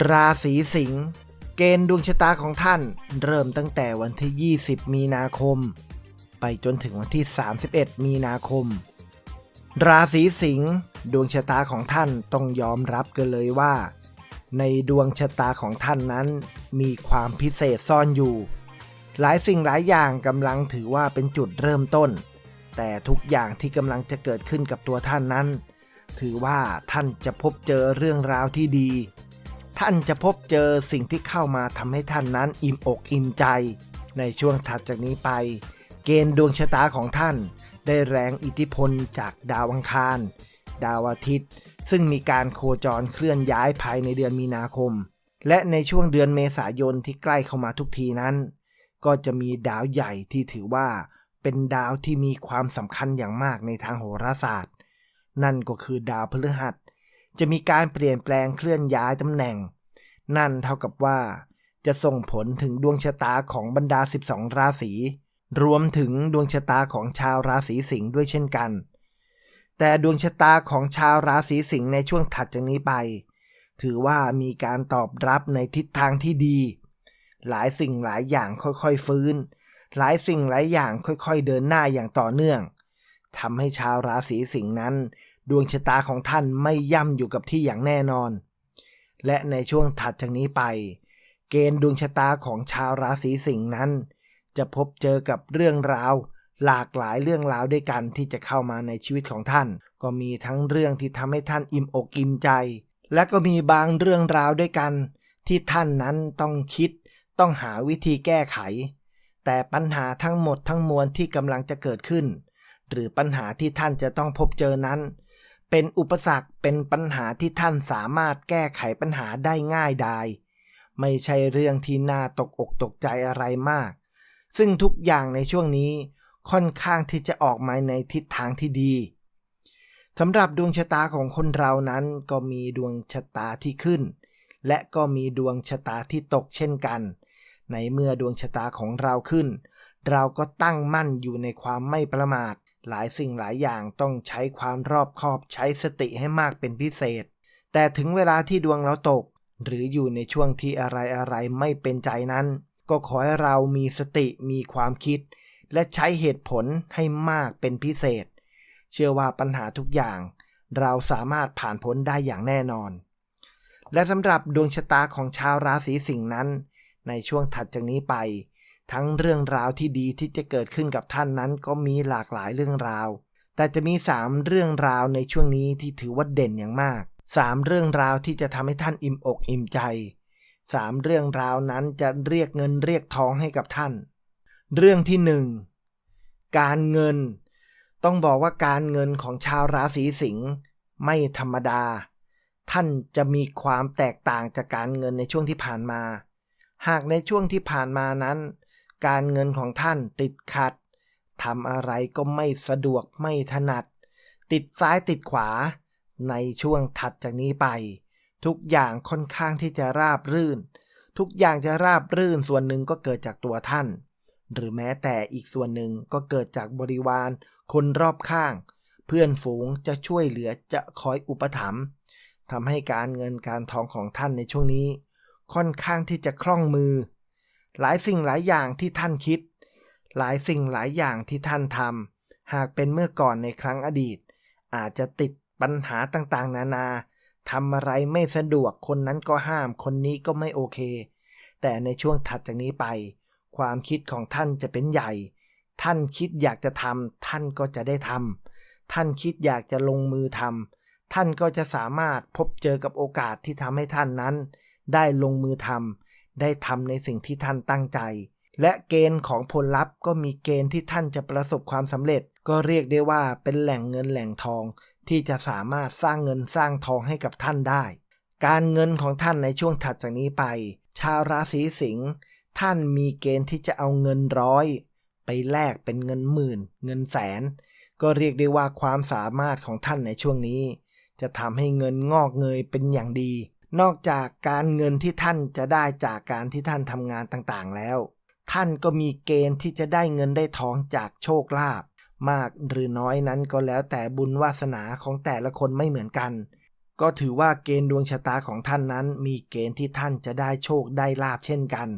ราศีสิงห์เกณฑ์ดวงชะตาของท่าน เริ่มตั้งแต่วันที่ 20 มีนาคม ไปจนถึงวันที่ 31 มีนาคม ราศีสิงห์ดวงชะตาของท่านต้องยอมรับกันเลยว่า ในดวงชะตาของท่านนั้น มีความพิเศษซ่อนอยู่ หลายสิ่งหลายอย่างกำลังถือว่าเป็นจุดเริ่มต้น แต่ทุกอย่างที่กำลังจะเกิดขึ้นกับตัวท่านนั้น ถือว่าท่านจะพบเจอเรื่องราวที่ดี ท่านจะพบเจอสิ่งที่เข้ามาทำให้ท่านนั้นอิ่มอกอิ่มใจ ในช่วงถัดจากนี้ไป เกณฑ์ดวงชะตาของท่าน ได้แรงอิทธิพลจากดาวอังคาร ดาวอาทิตย์ ซึ่งมีการโคจรเคลื่อนย้ายภายในเดือนมีนาคม และในช่วงเดือนเมษายนที่ใกล้เข้ามาทุกทีนั้น ก็จะมีดาวใหญ่ที่ถือว่า เป็นดาวที่มีความสำคัญอย่างมากในทางโหราศาสตร์ นั่นก็คือดาวพฤหัส จะมีการเปลี่ยนแปลงเคลื่อนย้ายตำแหน่ง นั่นเท่ากับว่า จะส่งผลถึงดวงชะตาของบรรดา 12 ราศี รวมถึงดวงชะตาของชาวราศีสิงห์ด้วยเช่นกัน แต่ดวงชะตาของชาวราศีสิงห์ในช่วงถัดจากนี้ไป ถือว่ามีการตอบรับในทิศทางที่ดี หลายสิ่งหลายอย่างค่อยๆฟื้น หลายสิ่งหลายอย่างค่อยๆเดินหน้าอย่างต่อเนื่องทำให้ชาวราศีสิงห์นั้น ดวงชะตาของท่านไม่ย่ำอยู่กับที่อย่างแน่นอน และในช่วงถัดจากนี้ไป เกณฑ์ดวงชะตาของชาวราศีสิงห์นั้น จะพบเจอกับเรื่องราว หลากหลายเรื่องราวด้วยกันที่จะเข้ามาในชีวิตของท่าน ก็มีทั้งเรื่องที่ทำให้ท่านอิ่มอกอิ่มใจ และก็มีบางเรื่องราวด้วยกัน ที่ท่านนั้นต้องคิด ต้องหาวิธีแก้ไข แต่ปัญหาทั้งหมดทั้งมวลที่กำลังจะเกิดขึ้น หรือปัญหาที่ท่านจะต้องพบเจอนั้น เป็นอุปสรรคเป็นปัญหาที่ท่านสามารถแก้ไขปัญหาได้ง่ายดายไม่ใช่เรื่องที่น่าตกอกตกใจอะไรมาก ซึ่งทุกอย่างในช่วงนี้ค่อนข้างที่จะออกมาในทิศทางที่ดีสำหรับดวงชะตาของคนเรานั้นก็มีดวงชะตาที่ขึ้น และก็มีดวงชะตาที่ตกเช่นกัน ในเมื่อดวงชะตาของเราขึ้น เราก็ตั้งมั่นอยู่ในความไม่ประมาท หลายสิ่งหลายอย่างต้องใช้ความรอบคอบใช้สติให้มากเป็นพิเศษ แต่ถึงเวลาที่ดวงเราตก หรืออยู่ในช่วงที่อะไรอะไรไม่เป็นใจนั้น ก็ขอให้เรามีสติมีความคิด และใช้เหตุผลให้มากเป็นพิเศษ เชื่อว่าปัญหาทุกอย่าง เราสามารถผ่านพ้นได้อย่างแน่นอน และสำหรับดวงชะตาของชาวราศีสิงห์นั้น ในช่วงถัดจากนี้ไป ทั้งเรื่องราวที่ดีที่จะเกิดขึ้นกับท่านนั้นก็มีหลากหลายเรื่องราว แต่จะมี 3 เรื่องราวในช่วงนี้ที่ถือว่าเด่นอย่างมาก 3 เรื่องราวที่จะทำให้ท่านอิ่มอกอิ่มใจ 3 เรื่องราวนั้นจะเรียกเงินเรียกทองให้กับท่าน เรื่องที่ 1 การเงิน ต้องบอกว่าการเงินของชาวราศีสิงห์ไม่ธรรมดา ท่านจะมีความแตกต่างจากการเงินในช่วงที่ผ่านมา หากในช่วงที่ผ่านมานั้น การเงินของท่านติดขัดทำอะไรก็ไม่สะดวกไม่ถนัด ติดซ้ายติดขวา ในช่วงถัดจากนี้ไป ทุกอย่างค่อนข้างที่จะราบรื่น ทุกอย่างจะราบรื่นส่วนหนึ่งก็เกิดจากตัวท่าน หรือแม้แต่อีกส่วนหนึ่งก็เกิดจากบริวาร คนรอบข้าง เพื่อนฝูงจะช่วยเหลือจะคอยอุปถัมภ์ทำให้การเงินการทองของท่านในช่วงนี้ ค่อนข้างที่จะคล่องมือ หลายสิ่งหลายอย่างที่ท่านคิด หลายสิ่งหลายอย่างที่ท่านทำหากเป็นเมื่อก่อนในครั้งอดีต อาจจะติดปัญหาต่างๆ นานาทำอะไรไม่สะดวกคนนั้นก็ห้ามคนนี้ก็ไม่โอเค แต่ในช่วงถัดจากนี้ไป ความคิดของท่านจะเป็นใหญ่ ท่านคิดอยากจะทำท่านก็จะได้ทำท่านคิดอยากจะลงมือทำท่านก็จะสามารถพบเจอกับโอกาสที่ทำให้ท่านนั้น ได้ลงมือทำ ได้ทำในสิ่งที่ท่านตั้งใจ และเกณฑ์ของผลลัพธ์ก็มีเกณฑ์ที่ท่านจะประสบความสำเร็จ ก็เรียกได้ว่าเป็นแหล่งเงินแหล่งทอง ที่จะสามารถสร้างเงินสร้างทองให้กับท่านได้ การเงินของท่านในช่วงถัดจากนี้ไป ชาวราศีสิงห์ท่านมีเกณฑ์ที่จะเอาเงินร้อย ไปแลกเป็นเงินหมื่น เงินแสน ก็เรียกได้ว่าความสามารถของท่านในช่วงนี้ จะทำให้เงินงอกเงยเป็นอย่างดี นอกจากการเงินที่ท่านจะได้จากการที่ท่านทำงานต่างๆแล้ว ท่านก็มีเกณฑ์ที่จะได้เงินได้ทองจากโชคลาภมากหรือน้อยนั้นก็แล้วแต่บุญวาสนาของแต่ละคนไม่เหมือนกัน ก็ถือว่าเกณฑ์ดวงชะตาของท่านนั้น มีเกณฑ์ที่ท่านจะได้โชคได้ลาบเช่นกัน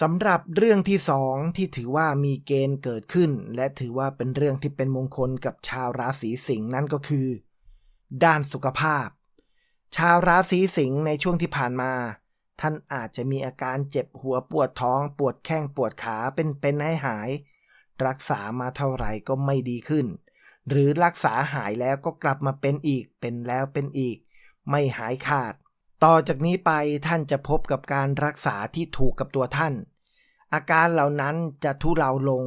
สำหรับเรื่องที่สองที่ถือว่ามีเกณฑ์เกิดขึ้น และถือว่าเป็นเรื่องที่เป็นมงคลกับชาวราศีสิงห์นั่นก็คือ ด้านสุขภาพ ชาวราศีสิงห์ในช่วงที่ผ่านมา ท่านอาจจะมีอาการเจ็บหัวปวดท้อง ปวดแข้งปวดขาเป็นเป็นให้หาย รักษามาเท่าไหร่ก็ไม่ดีขึ้น หรือรักษาหายแล้วก็กลับมาเป็นอีกเป็นแล้วเป็นอีก ไม่หายขาด ต่อจากนี้ไปท่านจะพบกับการรักษาที่ถูกกับตัวท่าน อาการเหล่านั้นจะทุเลาลง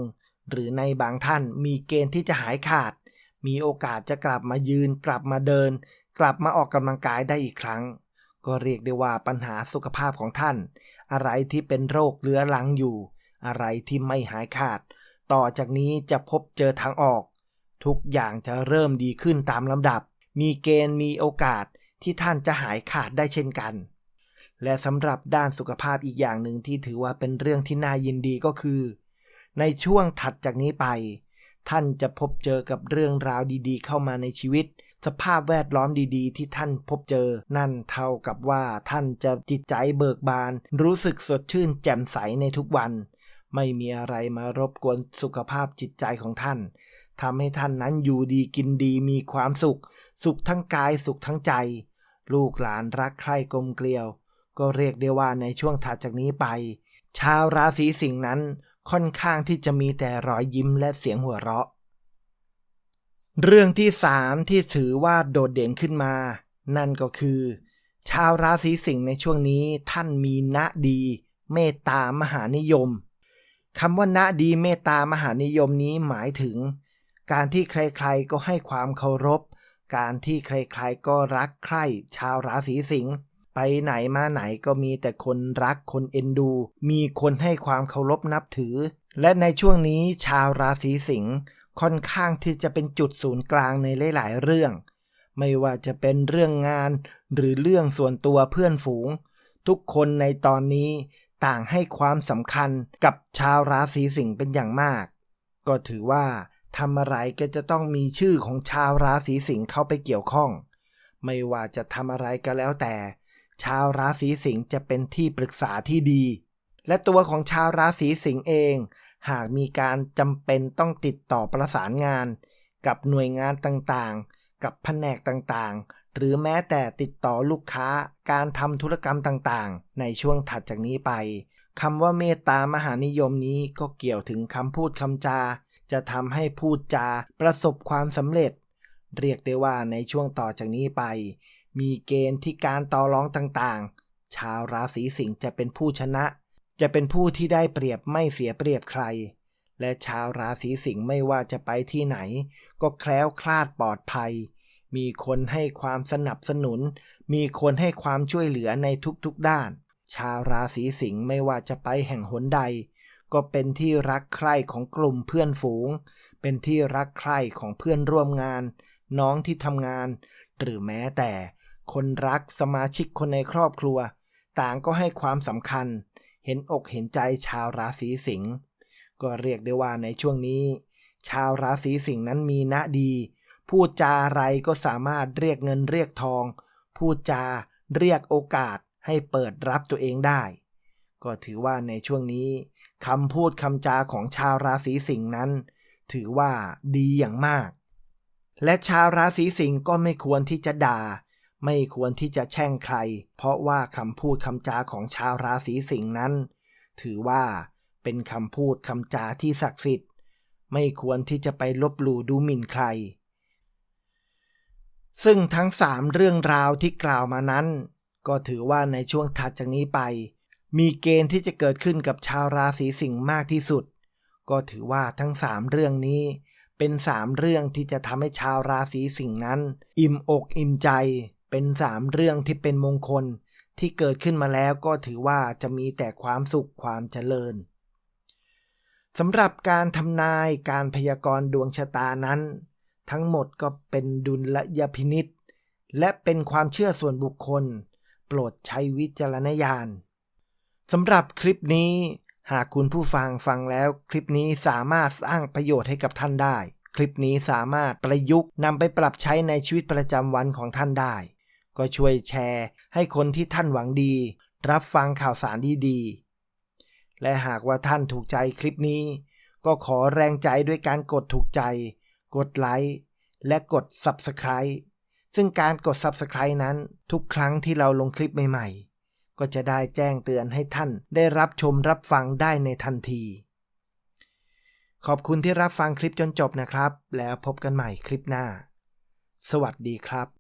หรือในบางท่านมีเกณฑ์ที่จะหายขาด มีโอกาสจะกลับมายืนกลับมาเดิน กลับมาออกกำลังกายได้อีกครั้ง ก็เรียกได้ว่าปัญหาสุขภาพของท่าน อะไรที่เป็นโรคเรื้อรังอยู่ อะไรที่ไม่หายขาด ต่อจากนี้จะพบเจอทางออก ทุกอย่างจะเริ่มดีขึ้นตามลำดับ มีเกณฑ์มีโอกาสที่ท่านจะหายขาดได้เช่นกัน และสำหรับด้านสุขภาพอีกอย่างหนึ่งที่ถือว่าเป็นเรื่องที่น่ายินดีก็คือ ในช่วงถัดจากนี้ไป ท่านจะพบเจอกับเรื่องราวดีๆ เข้ามาในชีวิต สภาพแวดล้อมดีๆ ที่ท่านพบเจอ นั่นเท่ากับว่าท่านจะจิตใจเบิกบาน รู้สึกสดชื่นแจ่มใสในทุกวัน ไม่มีอะไรมารบกวนสุขภาพจิตใจของท่านทำให้ท่านนั้นอยู่ดีกินดีมีความสุข สุขทั้งกายสุขทั้งใจ ลูกหลานรักใคร่กลมเกลียว ก็เรียกได้ว่าในช่วงถัดจากนี้ไป ชาวราศีสิงห์นั้นค่อนข้างที่จะมีแต่รอยยิ้มและเสียงหัวเราะ เรื่องที่สามที่ถือว่าโดดเด่นขึ้นมา นั่นก็คือ ชาวราศีสิงห์ในช่วงนี้ท่านมีณดี เมตตามหานิยมคำว่าณดีเมตตามหานิยมนี้หมายถึง การที่ใครๆก็ให้ความเคารพ การที่ใครๆก็รักใคร่ชาวราศีสิงห์ไปไหนมาไหนก็มีแต่คนรักคนเอ็นดู มีคนให้ความเคารพนับถือ และในช่วงนี้ชาวราศีสิงห์ ค่อนข้างที่จะเป็นจุดศูนย์กลางในหลาย ๆ เรื่อง ไม่ว่าจะเป็นเรื่องงาน หรือเรื่องส่วนตัวเพื่อนฝูง ทุกคนในตอนนี้ต่างให้ความสำคัญกับชาวราศีสิงห์เป็นอย่างมาก ก็ถือว่าทำอะไรก็จะต้องมีชื่อของชาวราศีสิงห์เข้าไปเกี่ยวข้อง ไม่ว่าจะทำอะไรก็แล้วแต่ ชาวราศีสิงห์จะเป็นที่ปรึกษาที่ดี และตัวของชาวราศีสิงห์เอง หากมีการจำเป็นต้องติดต่อประสานงาน กับหน่วยงานต่างๆ กับแผนกต่างๆ หรือแม้แต่ติดต่อลูกค้าการทำธุรกรรมต่างๆ ในช่วงถัดจากนี้ไปคำว่าเมตตามหานิยมนี้ก็เกี่ยวถึงคำพูดคำจา จะทำให้พูดจาประสบความสำเร็จ เรียกได้ว่าในช่วงต่อจากนี้ไป มีเกณฑ์ที่การต่อรองต่างๆ ชาวราศีสิงห์จะเป็นผู้ชนะ จะเป็นผู้ที่ได้เปรียบไม่เสียเปรียบใคร และชาวราศีสิงห์ไม่ว่าจะไปที่ไหน ก็แคล้วคลาดปลอดภัย มีคนให้ความสนับสนุน มีคนให้ความช่วยเหลือในทุกๆด้าน ชาวราศีสิงห์ไม่ว่าจะไปแห่งหนใด ก็เป็นที่รักใคร่ของกลุ่มเพื่อนฝูง เป็นที่รักใคร่ของเพื่อนร่วมงาน น้องที่ทำงาน หรือแม้แต่คนรักสมาชิกคนในครอบครัว ต่างก็ให้ความสำคัญ เห็นอกเห็นใจชาวราศีสิงห์ก็เรียกได้ว่าในช่วงนี้ ชาวราศีสิงห์นั้นมีณดี พูดจาอะไรก็สามารถเรียกเงินเรียกทอง พูดจาเรียกโอกาสให้เปิดรับตัวเองได้ ก็ถือว่าในช่วงนี้คำพูดคำจาของชาวราศีสิงห์นั้น ถือว่าดีอย่างมาก และชาวราศีสิงห์ก็ไม่ควรที่จะด่า ไม่ควรที่จะแช่งใคร เพราะว่าคำพูดคำจาของชาวราศีสิงห์นั้น ถือว่าเป็นคำพูดคำจาที่ศักดิ์สิทธิ์ ไม่ควรที่จะไปลบหลู่ดูหมิ่นใคร ซึ่งทั้งสามเรื่องราวที่กล่าวมานั้น ก็ถือว่าในช่วงถัดจากนี้ไป มีเกณฑ์ที่จะเกิดขึ้นกับชาวราศีสิงห์มากที่สุด ก็ถือว่าทั้งสามเรื่องนี้เป็นสามเรื่องที่จะทำให้ชาวราศีสิงห์นั้น อิ่มอกอิ่มใจ เป็นสามเรื่องที่เป็นมงคลที่เกิดขึ้นมาแล้วก็ถือว่าจะมีแต่ความสุขความเจริญสำหรับการทำนายการพยากรณ์ดวงชะตานั้น ทั้งหมดก็เป็นดุลยพินิษและเป็นความเชื่อส่วนบุคคล โปรดใช้วิจารณญาณสำหรับคลิปนี้ หากคุณผู้ฟังฟังแล้ว คลิปนี้สามารถสร้างประโยชน์ให้กับท่านได้ คลิปนี้สามารถประยุกต์นำไปปรับใช้ในชีวิตประจำวันของท่านได้ ก็ช่วยแชร์ ให้คนที่ท่านหวังดี รับฟังข่าวสารดีๆ และหากว่าท่านถูกใจคลิปนี้ ก็ขอแรงใจด้วยการกดถูกใจ กดไลค์และกด Subscribe ซึ่งการกด Subscribe นั้นทุกครั้งที่เราลงคลิปใหม่ๆ ก็จะได้แจ้งเตือนให้ท่านได้รับชมรับฟังได้ในทันที ขอบคุณที่รับฟังคลิปจนจบนะครับ แล้วพบกันใหม่คลิปหน้า สวัสดีครับ